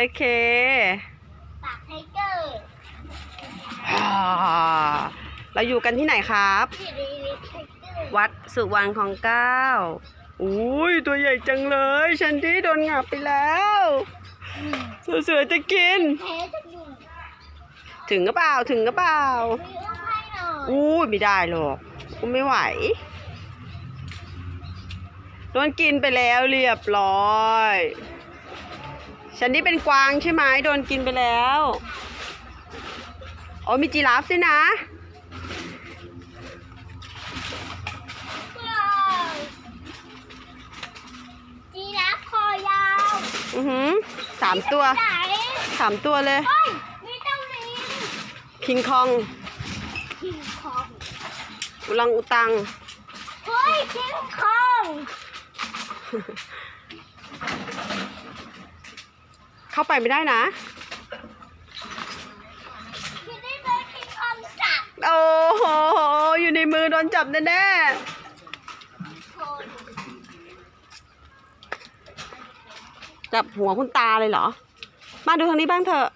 โอเคปากไทเกอร์อ่าเราอยู่กันที่ไหนครับที่รีลิไทเกอร์วัดสุวรรณของเก้าอุ้ยตัวใหญ่จังเลยชันดี้โดนงับไปแล้วเสือๆจะกินแพ้จะอยู่ถึงก็เปล่าถึงก็เปล่ามีอุ้มให้หน่อยอู้ยไม่ได้หรอกกูไม่ไหวโดนกินไปแล้วเรียบร้อย ฉันนี่เป็นกวางใช่ไหมโดนกินไปแล้วอ๋อมีจีราฟด้วยนะว้าวจีราฟคอยาวอือหือสามตัวไหนสามตัวเลย เฮ้ยมีเจ้าลิงคิงคอง คิงคองอุลังอุตัง เฮ้ยคิงคอง เข้าไปไม่ได้นะโอ้โห อยู่ในมือโดนจับแน่คนๆจับหัวคุณตาเลยเหรอ มาดูทางนี้บ้างเถอะ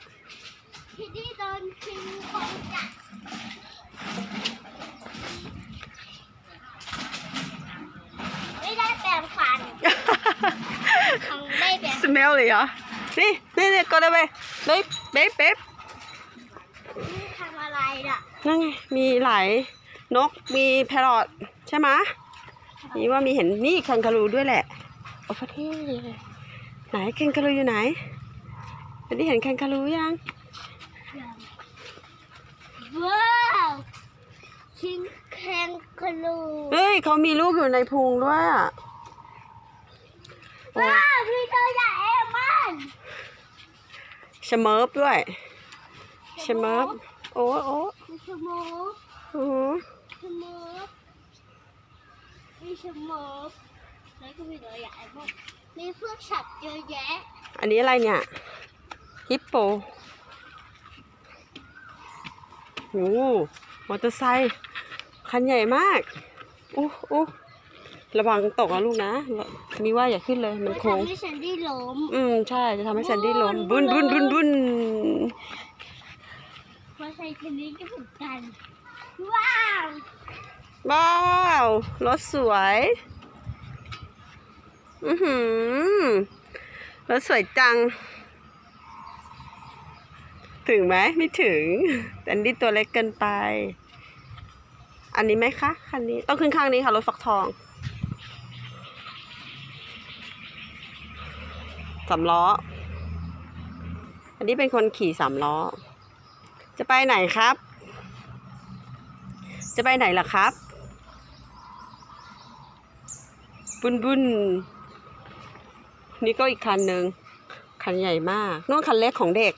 ที่ได้โดนคิงคงจับไม่ได้แปรงฟันคองไม่ แปรงสเมลเลยเหรอ นี่นี่นี่ก็ได้ไปเบ๊บเบ๊บเบ๊บนี่ทำอะไรน่ะนั่นไงมีหลายนกมีแพรอทใช่ไหมะนี่ว่ามีเห็นนี่แคนการูด้วยแหละ โอ้ประเทศเลยไหนแคนการูอยู่ไหนวันนี้เห็นแคนการูยังว้าวชิงแคงกะลูเฮ้ยเขามีลูกอยู่ในพุงด้วยอะโอ้ว้าวพี่ตัวใหญ่เอ็มมัน ชะเมิร์ฟด้วยชะเมิร์ฟโอ้โอ้มีชะโมกโอ้โหชะโมกมีชะโมกแล้วก็มีตัวใหญ่มากมีพวกสัตว์เยอะแยะ อันนี้อะไรเนี่ย ฮิปโปโอ้โหมอเตอร์ไซค์คันใหญ่มากอู้อู้ ระวังตกนะลูกนะ มีว่าอย่าขึ้นเลยมันโค้ง ทำให้ฉันได้ล้มอืมใช่จะทำให้แซนดี้ล้มบุนบุนบุนบุนเพราะใช้คันนี้ก็เหมือนกัน ว้าวว้าวรถสวย อือหือรถสวยจัง ถึงไหมไม่ถึงแต่อันนี้ตัวเล็กเกินไป อันนี้ไหมคะคันนี้ต้องขึ้นข้างนี้ค่ะรถฟักทอง สามล้อ อันนี้เป็นคนขี่สามล้อ จะไปไหนครับ จะไปไหนล่ะครับ บุนบุนนี่ก็อีกคันหนึ่งคันใหญ่มากนู่นคันเล็กของเด็ก